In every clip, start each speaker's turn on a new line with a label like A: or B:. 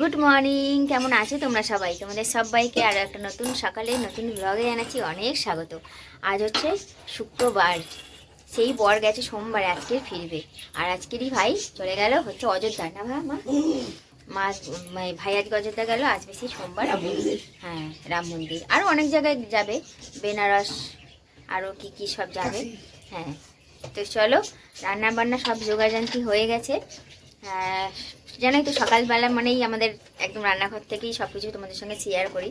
A: Good morning কেমন আছো তোমরা সবাই? তোমাদের সবাইকে আর একটা নতুন সকালে নতুন ব্লগে জানাচ্ছি অনেক স্বাগত। আজ হচ্ছে শুক্রবার সেই বর গেছে সোমবার আজকে ফিরবে। আর আজকেরই ভাই চলে গেল হচ্ছে অযোধ্যা। না ভাই মা? মা মানে ভাই আজকে অযোধ্যা গেল আজ সেই সোমবার। হ্যাঁ রাম মন্দির। আরও অনেক জায়গায় যাবে বেনারস আরও কি কি সব যাবে। হ্যাঁ তো চলো রান্না বান্না সব জোগাড়যন্ত্রী হয়ে গেছে। জানোই তো সকালবেলা মানেই আমাদের একদম রান্নাঘর থেকেই সব কিছু তোমাদের সঙ্গে শেয়ার করি।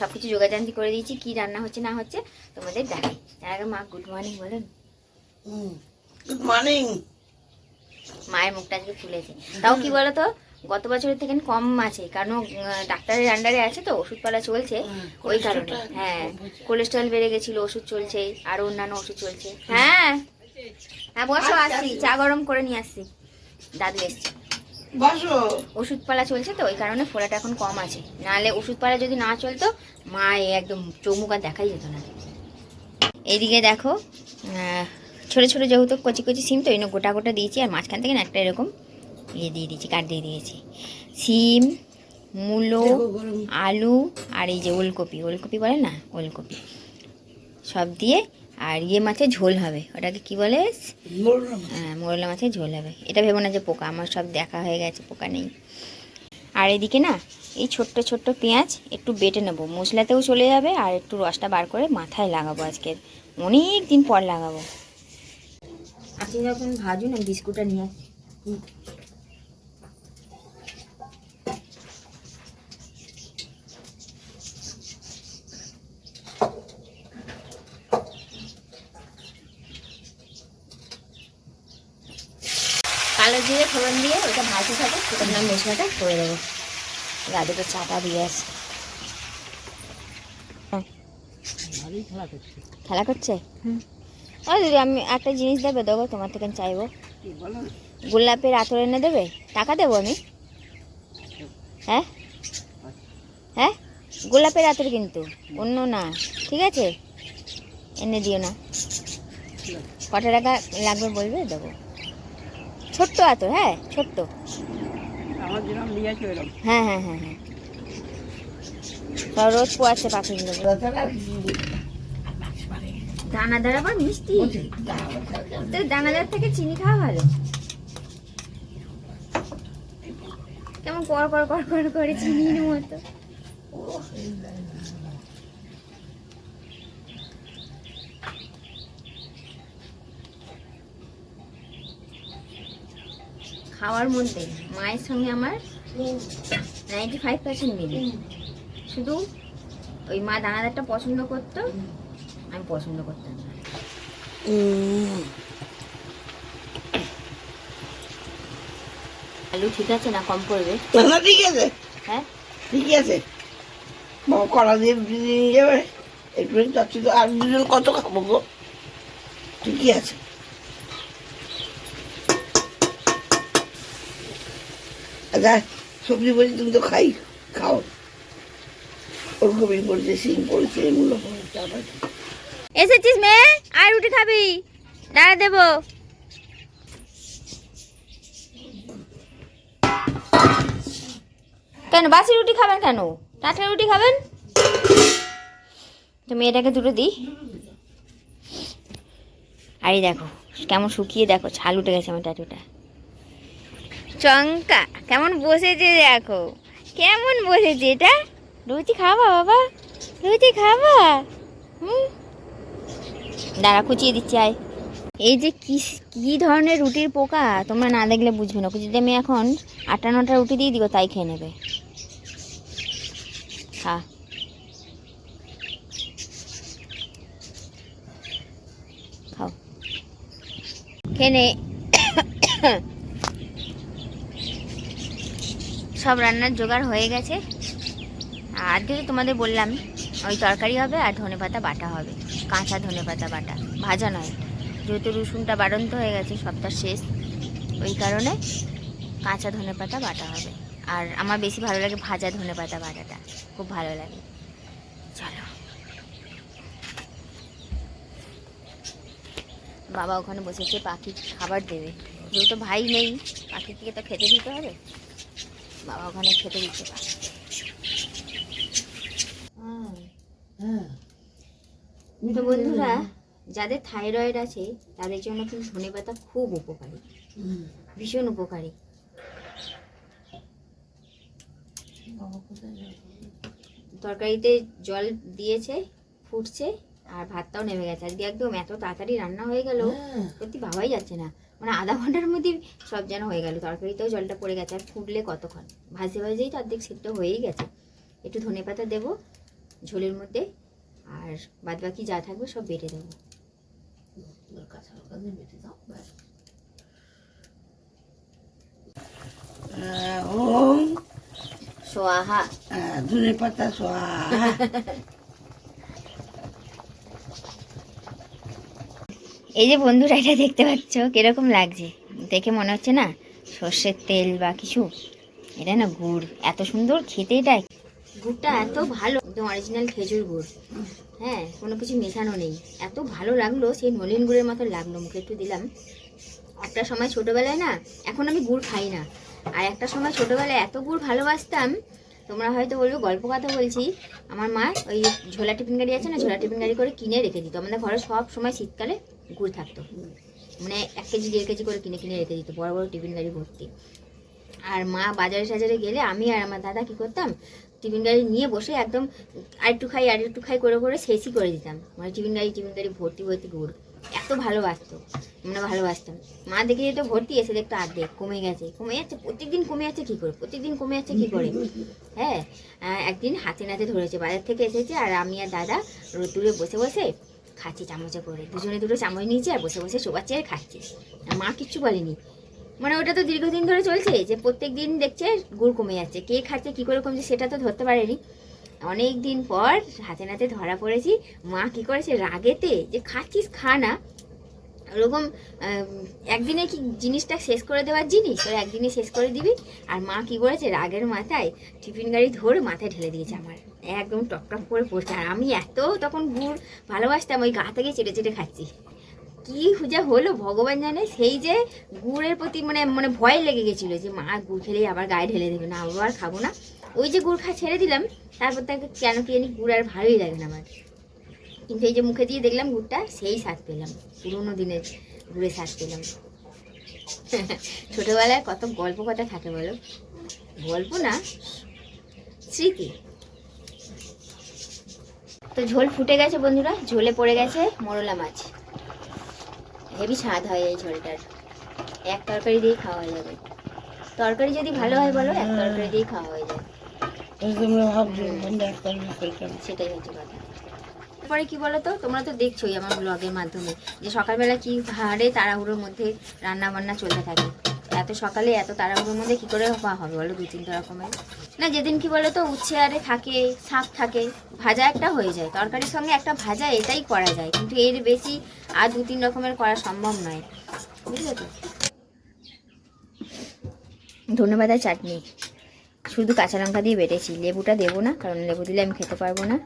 A: সব কিছু যোগাযান্তি করে দিয়েছি কি রান্না হচ্ছে না হচ্ছে তোমাদের দেখাই। তার আগে মা গুড মর্নিং বলেন।
B: গুড মর্নিং
A: মায়ের মুখটা আজকে ফুলেছে। তাও কি বলো তো গত বছরের থেকে কম আছে কারণ ডাক্তারের আন্ডারে আছে তো ওষুধপালা চলছে। ওই কারণে। হ্যাঁ কোলেস্ট্রল বেড়ে গেছিল ওষুধ চলছে আর অন্যান্য ওষুধ চলছে। হ্যাঁ। হ্যাঁ বসো আসছি চা গরম করে নিয়ে আসছি। দাদু এসছে।
B: বসো।
A: ওষুধপালা চলছে তো ওই কারণে ফোলাটা এখন কম আছে। নাহলে ওষুধপালা যদি না চলতো মা এ একদম চৌমুখ আর দেখাই যেত না। এইদিকে দেখো ছোটো ছোটো যেহেতু কচি কচি সিম তো এই গোটা গোটা দিয়েছি আর মাঝখান থেকে না একটা এরকম ইয়ে দিয়ে দিয়েছি কাট দিয়ে দিয়েছি। সিম মূলো আলু আর এই যে ওলকপি ওলকপি বলে না ওলকপি। সব দিয়ে আর ইয়ে মাছের ঝোল হবে ওটাকে কি বলে? হ্যাঁ মোরলা মাছের ঝোল হবে। এটা ভেবো না যে পোকা আমার সব দেখা হয়ে গেছে পোকা নেই। আর এদিকে না এই ছোট্ট ছোট্ট পেঁয়াজ একটু বেটে নেব। মশলাতেও চলে যাবে আর একটু রসটা বার করে মাথায় লাগাবো আজকে। অনেক দিন পর লাগাবো। আপনি যখন ভাজুন আমি বিস্কুটটা নিয়ে কালো জিরে, ফোড়ন দিয়ে ওটা ভাজতে থাকে সেটার নাম মশলাটা করে দেবো। দাদুকে চাটা দিয়ে আসি। খেলা করছে? ও দিদি, আমি একটা জিনিস দেবে, দেবো, তোমার থেকে চাইব? গোলাপের আতর এনে দেবে? টাকা দেবো আমি। হ্যাঁ? হ্যাঁ? গোলাপের আতর কিন্তু, অন্য না। ঠিক আছে? এনে দিও না। কটা টাকা লাগবে বলবে? দেবো। ছোট্ট এত হ্যাঁ ছোট্ট। হ্যাঁ হ্যাঁ হ্যাঁ হ্যাঁ। রোজ পোয়াচ্ছে পাখিগুলো দানাদার আবার মিষ্টি। তো দানাদার থেকে চিনি খাওয়া ভালো। কেমন কর কর কর কর করে চিনির মতো। খাওয়ার মধ্যে মায়ের সঙ্গে আমার নাইনটি ফাইভ পার্সেন্ট মিলে। শুধু ওই মা দানাদারটা পছন্দ করতো আমি পছন্দ করতাম না। আলু ঠিক আছে না কম পড়বে?
B: না ঠিক আছে।
A: হ্যাঁ?
B: ঠিকই আছে। কলা দিয়ে নিয়ে যাবে একটু যাচ্ছি তো আর দুজন কত খাব গো? ঠিকই আছে। আচ্ছা সবজি বলছি, তুমি তো খাই, খাও। ওরকমই পড়েছে সিম পড়েছে, এগুলো
A: এসেছিস মেয়ে? আর রুটি খাবি। দাঁড়া, দেবো। কেন, বাসি রুটি খাবেন কেন? টাটকা রুটি খাবেন? তো মেয়েটাকে দুটো দিই। আরে দেখো, কেমন শুকিয়ে দেখো ছাল উঠে গেছে আমার টাটুটা চঙ্কা কেমন বসেছে দেখো। কেমন বসেছে এটা? রুটি খাবা বাবা? রুটি খাবা? হুম? দাঁড়া কুচিয়ে দিচ্ছি, আয়। এই যে কি কি ধরনের রুটির পোকা? তোমরা না দেখলে বুঝবে না। যদি আমি এখন আটটা নটা রুটি দিয়ে দিব, তাই খেয়ে নেবে। খা। খাও। খেয়ে নে। সব রান্নার জোগাড় হয়ে গেছে। আর যদি তোমাদের বললাম, ওই তরকারি হবে আর ধনে পাতা বাটা হবে। কাঁচা ধনে পাতা বাটা, ভাজা নয়। যেহেতু রসুনটা বাড়ন্ত হয়ে গেছে সপ্তাহ শেষ। ওই কারণে কাঁচা ধনে পাতা বাটা হবে। আর আমার বেশি ভালো লাগে ভাজা ধনে পাতা বাটাটা, খুব ভালো লাগে। চলো। বাবা ওখানে বসেছে পাখি খাবার দেবে। যেহেতু ভাই নেই পাখিকে তো খেতে দিতে হবে। বাবা ওখানে খেতে দিতে পারে।
B: হ্যাঁ।
A: তো বন্ধুরা যাদের থাইরয়েড আছে তাদের জন্য কিন্তু ধনে পাতা খুব উপকারী। ভীষণ উপকারী? তরকারিতে জল দিয়েছে ফুটছে আর ভাতটাও নেমে গেছে। আজকে একদম এত তাড়াতাড়ি রান্না হয়ে গেল
B: হ্যাঁ।
A: সত্যি ভাবাই যাচ্ছে না। মানে আধা ঘণ্টার মধ্যেই সব যেন হয়ে গেল। তরকারিতেও জলটা পড়ে গেছে আর ফুটলে কতক্ষণ? ভাজে ভাজেই তো অর্ধেক সিদ্ধ হয়েই গেছে। একটু ধনে পাতা দেবো ঝোলের মধ্যে আর বাদ বাকি যা থাকবে সব বেটে দেবো।
B: ওম।
A: সোয়াহা।
B: ধনে পাতা সোয়া
A: এই যে বন্ধুরা, এটা দেখতে পাচ্ছ? কীরকম লাগছে? দেখে মনে হচ্ছে না সর্ষের তেল বা কিছু? এটা না গুড়। এত সুন্দর খেতে এটা। গুড়টা এত ভালো। একদম অরিজিনাল খেজুর গুড়। হ্যাঁ কোনো কিছু মেশানো নেই। এত ভালো লাগল, সেই নলিন গুড়ের মতো লাগল। মুখে একটু দিলাম। একটা সময় ছোটোবেলায় না, এখন আমি গুড় খাই না। আর একটা সময় ছোটোবেলায় এত গুড় ভালোবাসতাম তোমরা হয়তো বলবে, গল্প কথা বলছি। আমার মা ওই ঝোলা টিফিন গাড়ি আছে না, ঝোলা টিফিন গাড়ি করে কিনে রেখে দিত। আমাদের ঘরে সব সময় শীতকালে গুড় থাকতো। মানে এক কেজি, দেড় কেজি করে কিনে কিনে রেখে দিত, বড় বড় টিফিন গাড়ি ভর্তি। আর মা বাজারে সাজারে গেলে আমি আর আমার দাদা কি করতাম, টিফিন গাড়ি নিয়ে বসে একদম আর একটু খাই আর একটু খাই করে করে শেষই করে দিতাম। মানে টিফিন গাড়ি টিফিন গাড়ি ভর্তি ভর্তি গুড়। এত ভালোবাসতো মানে ভালোবাসতাম। মা দেখে যেত ভর্তি, এসে দেখতো অর্ধেক কমে গেছে। কমে যাচ্ছে, প্রত্যেকদিন কমে যাচ্ছে কি করে? প্রত্যেকদিন কমে যাচ্ছে কি করে? হ্যাঁ একদিন হাতে নাতে ধরেছে, বাজার থেকে এসেছে, আর আমি আর দাদা রোদ্দুরে বসে বসে খাচ্ছি, চামচে করে। দুজনে দুটো চামচ নিয়েছি, আর বসে বসে শোবাচ্ছি আর খাচ্ছি। আর মা কিচ্ছু বলেনি। মানে ওটা তো দীর্ঘদিন ধরে চলছে, যে প্রত্যেক দিন দেখছে গুড় কমে যাচ্ছে। কে খাচ্ছে, কী করে কমছে, সেটা তো ধরতে পারেনি। অনেক দিন পর হাতে নাতে ধরা পড়েছি। মা কি করেছে? রাগেতে যে, খাচ্ছিস, খা না। ওরকম একদিনে কি জিনিসটা শেষ করে দেওয়ার জিনিস? ওরা একদিনে শেষ করে দিবি। আর মা কি করেছে? রাগের মাথায় টিফিন গাড়ি ধরে মাথায় ঢেলে দিয়েছে আমার। একদম টপ টপ করে পড়ছে। আর আমি এত তখন গুড় ভালোবাসতাম, ওই গা থেকে চেটে চেটে খাচ্ছি। কি যা হলো ভগবান জানে? সেই যে গুড়ের প্রতি মানে মানে ভয় লেগে গেছিল যে, মা গুড় খেলেই আবার গায়ে ঢেলে দেবে। না আবার খাব না। ওই যে গুড় খা ছেড়ে দিলাম, তারপর তাকে কেন কি জানি গুড় আর ভালোই লাগে না আমার। কিন্তু এই যে মুখে দিয়ে দেখলাম গুড়টা, সেই স্বাদ পেলাম, পুরোনো দিনের গুড়ের স্বাদ পেলাম। ছোটবেলায় কত গল্প কথা থাকে বলো? গল্প না, স্মৃতি। তো ঝোল ফুটে গেছে বন্ধুরা, ঝোলে পড়ে গেছে মরলা মাছ। হেভি স্বাদ হয় এই ঝোলটার। এক তরকারি দিয়েই খাওয়া হয়ে যাবে। তরকারি যদি ভালো হয় বলো, এক তরকারি দিয়েই খাওয়া হয়ে যায়
B: করে
A: সেটাই তারপরে কি বলো তো তোমরা তো দেখছোই আমার ব্লগের মাধ্যমে যে সকালবেলা কি হারে তাড়াহুড়োর মধ্যে রান্না বান্না চলতে থাকে। এত সকালে এত তাড়াহুড়োর মধ্যে কি করে হবে বলো দু তিনটা রকমের? না, যেদিন কি বলো তো উচ্ছে আরে থাকে, শাক থাকে, ভাজা একটা হয়ে যায়। তরকারির সঙ্গে একটা ভাজা এটাই করা যায়। কিন্তু এর বেশি আর দু তিন রকমের করা সম্ভব নয়। বুঝলে তো? ধন্যবাদ চাটনি। শুধু কাঁচা লঙ্কা দিয়ে বেটেছি। লেবুটা দেবো না, কারণ লেবু দিলে আমি খেতে পারব না।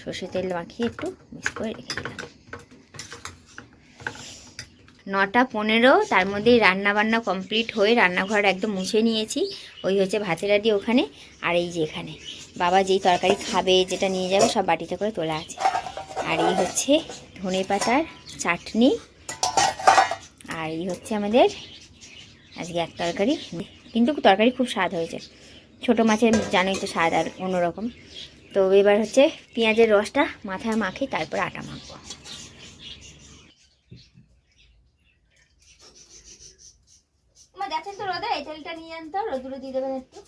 A: সর্ষে তেল মাখিয়ে একটু মিক্স করে রেখে দিলাম। নটা পনেরো, তার মধ্যেই রান্না বান্না কমপ্লিট হয়ে রান্নাঘর একদম মুছে নিয়েছি। ওই হচ্ছে ভাতের আডি ওখানে, আর এই যে এখানে। বাবা যেই তরকারি খাবে, যেটা নিয়ে যাবে, সব বাটিতে করে তোলা আছে। আর এই হচ্ছে ধনে পাতার চাটনি। আর এই হচ্ছে আমাদের আজকে এক তরকারি। কিন্তু তরকারি খুব স্বাদ হয়েছে। ছোটো মাছের জানোই তো স্বাদ আর অন্যরকম। তো এবার হচ্ছে পেঁয়াজের রসটা মাথায় মাখি তারপর আটা মাখবো। দেখেন তো রোদা? এই তেলটা নিয়ে আনতো দিয়ে দেবেন একটু।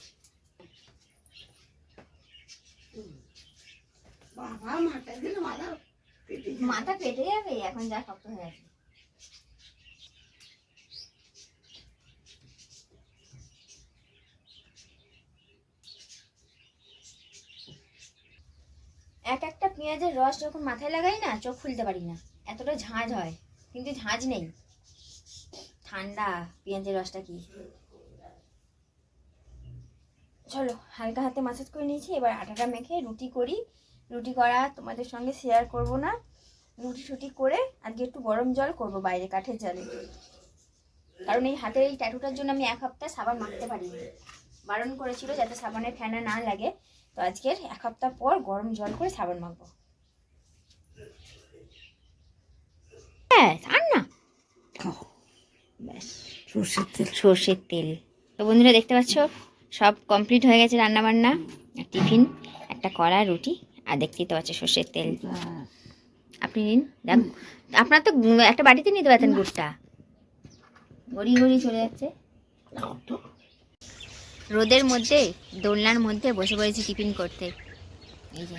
B: মাথা পেটে
A: যাবে এখন যা শক্ত হয়ে আছে এক একটা পেঁয়াজের রস যখন মাথায় লাগাই না, চোখ খুলতে পারি না। এতটা ঝাঁঝ হয়, কিন্তু ঝাঁঝ নেই। ঠান্ডা, পেঁয়াজের রসটা কি? চলো, হালকা হাতে মাসাজ করে নিয়েছি, এবার আটাটা মেখে রুটি করি। রুটি করা তোমাদের সঙ্গে শেয়ার করব না। রুটি টুটি করে আজকে একটু গরম জল করব বাইরে কাঠের জলে। কারণ এই হাতের এই ট্যাটুটার জন্য আমি এক সপ্তাহ সাবান মাখতে পারিনি। বারণ করেছিল যাতে সাবানের ফেনা না লাগে। তো আজকের এক সপ্তাহ পর গরম জল করে সাবান মাখবো। হ্যাঁ আর না।
B: ব্যাস। সর্ষের তেল।
A: সর্ষের তেল। তো বন্ধুরা দেখতে পাচ্ছ সব কমপ্লিট হয়ে গেছে রান্না বান্না আর টিফিন একটা কড়া রুটি আর দেখতেই তো পাচ্ছ সর্ষের তেল। আপনি নিন দেখ আপনার তো একটা বাড়িতে নিতে পারতেন গুড়টা। গড়িয়ে গড়িয়ে চলে যাচ্ছে। রোদের মধ্যে, দোলনার মধ্যে বসে পড়েছি টিফিন করতে। এই যে,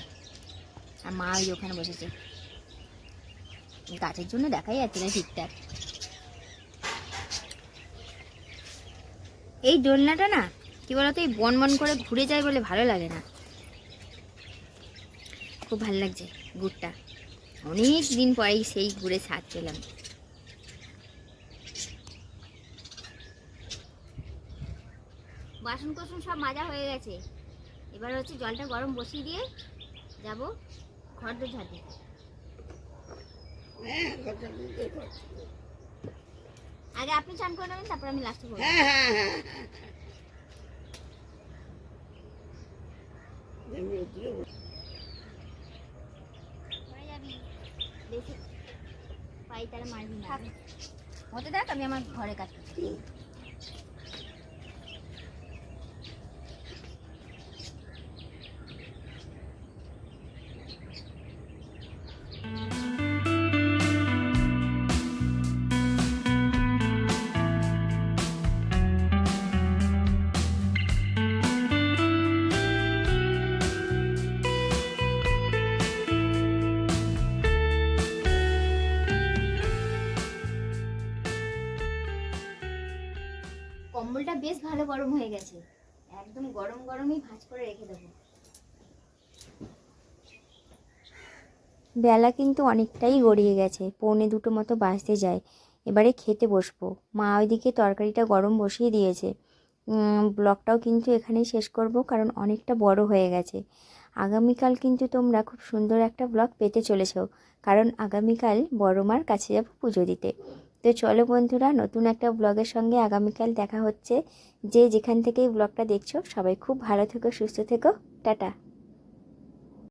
A: আর মা ওই ওখানে বসেছে। গাছের জন্য দেখাই যাচ্ছে না ঠিকঠাক। এই দোলনাটা না, কি বলতো, এই বন বন করে ঘুরে যায় বলে ভালো লাগে না। খুব ভালো লাগছে গুড়টা অনেক দিন পরেই সেই ঘুরে ছাদ পেলাম। বাসন কোসন সব মাজা হয়ে গেছে। এবার হচ্ছে জলটা গরম বসিয়ে দিয়ে যাব ঘর ঝাঁট। দিতে।
B: হ্যাঁ পারছি।
A: আগে আপনি চান করে নেবেন তারপর আমি লাস্টে করব
B: হ্যাঁ হ্যাঁ
A: পাই তারা মারবি না। হতে দেখ আমি আমার ঘরে কাজ করছি। বেশ ভালো গরম হয়ে গেছে। একদম গরম গরমই ভাঁজ করে রেখে দেবো। বেলা কিন্তু অনেকটাই গড়িয়ে গেছে, পৌনে দুটো মতো বাঁচতে যায়। এবারে খেতে বসবো। মা ওইদিকে তরকারিটা গরম বসিয়ে দিয়েছে। ব্লগটাও কিন্তু এখানেই শেষ করব, কারণ অনেকটা বড় হয়ে গেছে। আগামীকাল কিন্তু তোমরা খুব সুন্দর একটা ব্লগ পেতে চলেছো, কারণ আগামীকাল বড় মার কাছে যাব পুজো দিতে। তো চলো বন্ধুরা, নতুন একটা ব্লগের সঙ্গে আগামীকাল দেখা হচ্ছে। যে যেখান থেকেই ব্লগটা দেখছ, সবাই খুব ভালো থেকো, সুস্থ থেকো। টাটা।